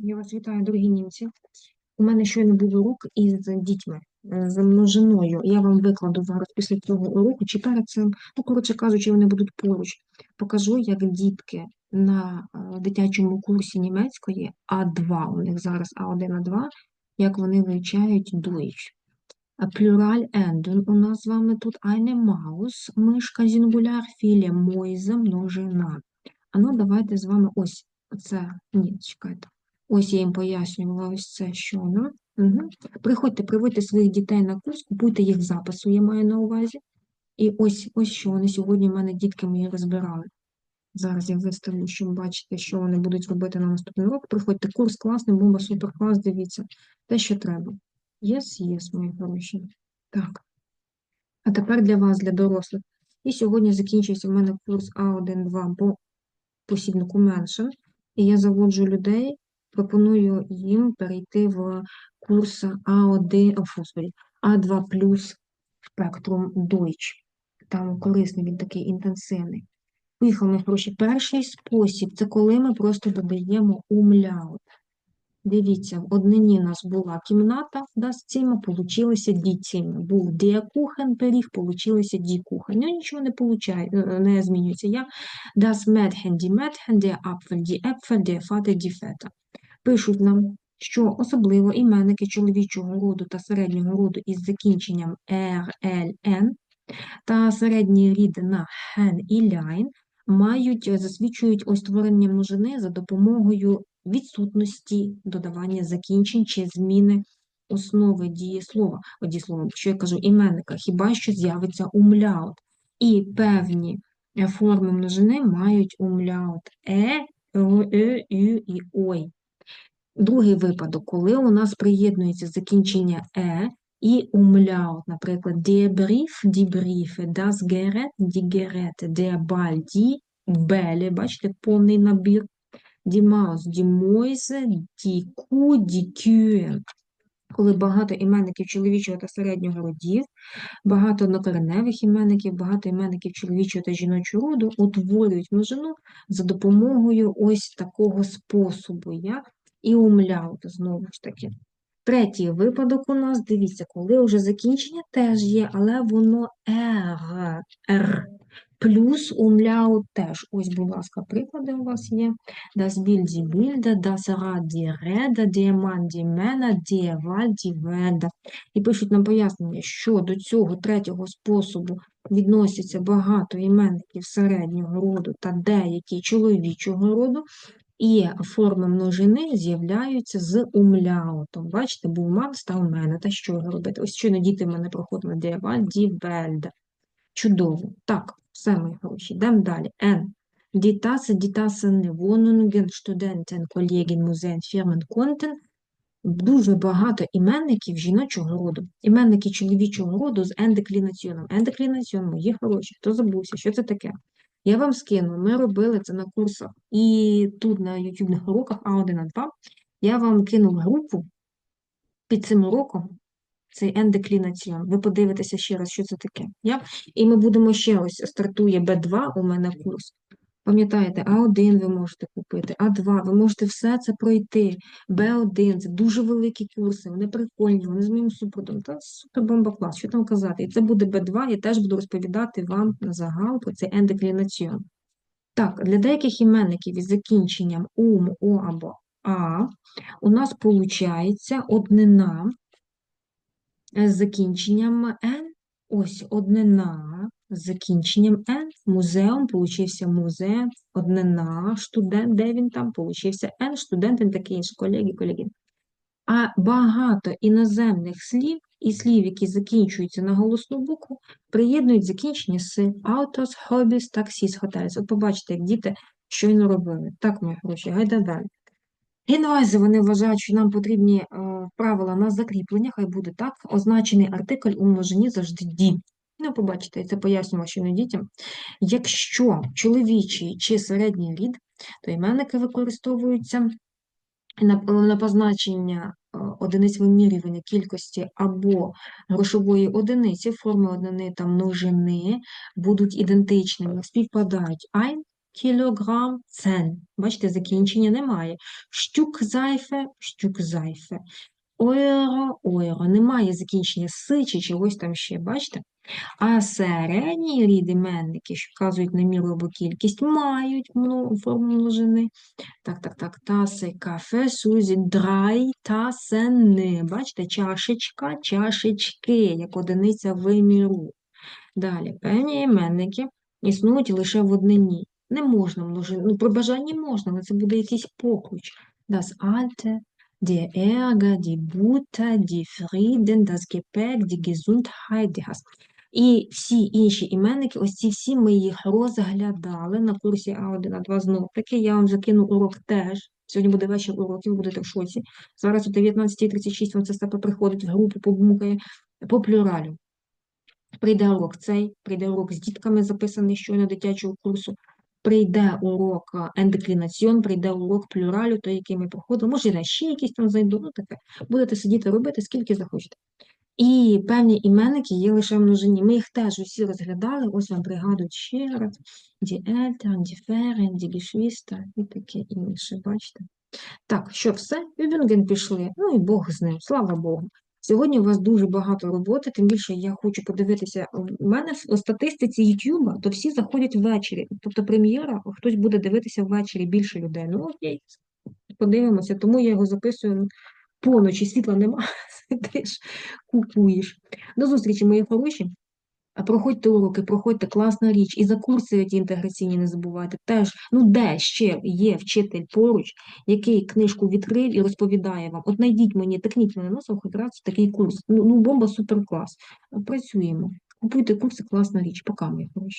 Я вас вітаю, дорогі німці. У мене щойно був урок із дітьми, е, з множиною. Я вам викладу зараз після цього уроку, чи перед цим, ну, коротше кажучи, вони будуть поруч. Покажу, як дітки на е, дитячому курсі німецької А2, у них зараз А1, А2, як вони вивчають Deutsch. Плюраль ендун у нас з вами тут eine Maus, мишка зінгуляр, філія Мойзе, множина. А ну, давайте з вами ось це. Ні, чекайте. Ось я їм пояснювала ось це, що воно. Угу. Приходьте, приводьте своїх дітей на курс, купуйте їх запису, я маю на увазі. І ось ось що вони сьогодні в мене дітки мої розбирали. Зараз я виставлю, щоб бачити, що вони будуть робити на наступний урок. Приходьте, курс класний, бомба, супер клас, дивіться. Те, що треба. Єс, єс, мої хороші. Так. А тепер для вас, для дорослих. І сьогодні закінчується в мене курс А1-2 по посібнику менше. І я заводжу людей, пропоную їм перейти в курс А1, господи, А2 плюс спектрум Deutsch. Там корисний він такий інтенсивний. Поїхали, мої хороші. Перший спосіб це коли ми просто додаємо умляут. Дивіться, в однині у нас була кімната, да, з цими получилися дітями. Був діакухен пиріг, получилися дікухен. Ну, нічого не е, не змінюється. Я das Mädchen, die Mädchen, der Apfel, die Äpfel, der Vater, die Väter. Пишуть нам, що особливо іменники чоловічого роду та середнього роду із закінченням «en» та середній рід на «hen» і «line» мають, е, засвідчують ось творення множини за допомогою відсутності додавання закінчень чи зміни основи дієслова. О, дієслова, що я кажу, іменника, хіба що з'явиться умляут. І певні е, форми множини мають умляут е, е, ю і ой. Другий випадок, коли у нас приєднується закінчення е і умляут, наприклад, der Brief, die Briefe, das Gerät, die Geräte, der Ball, die Bälle, бачите, повний набір, die Maus, die Mäuse, die Kuh, die Kühe. Коли багато іменників чоловічого та середнього родів, багато однокореневих іменників, багато іменників чоловічого та жіночого роду утворюють множину за допомогою ось такого способу, як і умляут, знову ж таки. Третій випадок у нас, дивіться, коли вже закінчення теж є, але воно «р», «р». Плюс умляут теж. Ось, будь ласка, приклади у вас є. Das Bild, die Bilder, das Rad, die der Mann, die der Wald, die. І пишуть нам пояснення, що до цього третього способу відносяться багато іменників середнього роду та деякі чоловічого роду, і форми множини з'являються з умляутом. Бачите, був мав, став мене. Та що його робити? Ось щойно діти в мене проходили діаваль, дівельда. Чудово. Так, все, мої хороші. Йдемо далі. Н. Die Tasse, die Tassen, Wohnungen, Studenten, Kollegen, Museen, Firmen, Дуже багато іменників жіночого роду. Іменники чоловічого роду з ендеклінаціоном. Ендеклінаціон, мої хороші, хто забувся, що це таке? Я вам скину, ми робили це на курсах і тут на ютубних уроках А1, А2. Я вам кину групу під цим уроком цей ендеклінаціон. Ви подивитеся ще раз, що це таке. Я? І ми будемо ще ось стартує Б2 у мене курс. Пам'ятаєте, А1 ви можете купити, А2, ви можете все це пройти. Б1 це дуже великі курси, вони прикольні, вони з моїм супроводом. Та супер бомба клас, що там казати? І це буде Б2, я теж буду розповідати вам на загал про цей ендеклінаціон. Так, для деяких іменників із закінченням ум, о або а у нас виходить однина з закінченням Н. Ось однина з закінченням Н. Музеум получився музей, однина, студент, де він там получився Н, студент, він такий ж, колеги, колеги. А багато іноземних слів і слів, які закінчуються на голосну букву, приєднують закінчення з autos, hobbies, taxis, hotels. От побачите, як діти щойно робили. Так, мої хороші, гайда далі. Генуези вони вважають, що нам потрібні е, правила на закріплення, хай буде так, означений артикль у множині завжди ді. Ну, побачите, це пояснювала щойно дітям. Якщо чоловічий чи середній рід, то іменники використовуються на, на позначення е, одиниць вимірювання кількості або грошової одиниці, форми однини та множини будуть ідентичними, співпадають ein, кілограм, цен. Бачите, закінчення немає. Штюкзайфе, штюкзайфе. Ойро, ойро. Немає закінчення си чи чогось там ще, бачите? А середні рід іменники, що вказують на міру або кількість, мають форму множини. Так, так, так. Таси, кафе, сузі, драй, тасени. Бачите, чашечка, чашечки, як одиниця виміру. Далі, певні іменники існують лише в однині. Не можна множити. Ну, при бажанні можна, але це буде якийсь поклич. Das Alte, der Ärger, die Butter, die Frieden, das Gepäck, die Gesundheit, die Hass. І всі інші іменники, ось ці всі ми їх розглядали на курсі А1, А2 знов таки. Я вам закину урок теж. Сьогодні буде вечір уроків, будете в шоці. Зараз о 19.36 вам це все приходить в групу, побумкає по плюралю. Прийде урок цей, прийде урок з дітками, записаний щойно дитячого курсу, прийде урок е, ендеклінаціон, прийде урок плюралю, той, який ми проходили. Може, я ще якісь там зайду, ну таке. Будете сидіти робити, скільки захочете. І певні іменники є лише множині. Ми їх теж усі розглядали, ось вам пригадують ще раз. Die Eltern, die Ferien, die Geschwister і таке інше, бачите. Так, що все, Übungen пішли, ну і Бог з ним, слава Богу. Сьогодні у вас дуже багато роботи, тим більше я хочу подивитися. У мене в статистиці Ютуба, то всі заходять ввечері. Тобто прем'єра, хтось буде дивитися ввечері більше людей. Ну окей, подивимося, тому я його записую поночі, світла нема, сидиш, купуєш. До зустрічі, мої хороші. Проходьте уроки, проходьте класна річ. І за курси ті інтеграційні не забувайте. Теж, ну де ще є вчитель поруч, який книжку відкрив і розповідає вам. От знайдіть мені, тикніть мене носом хоч раз такий курс. Ну, ну бомба супер клас. Працюємо. Купуйте курси, класна річ. Пока, мої хороші.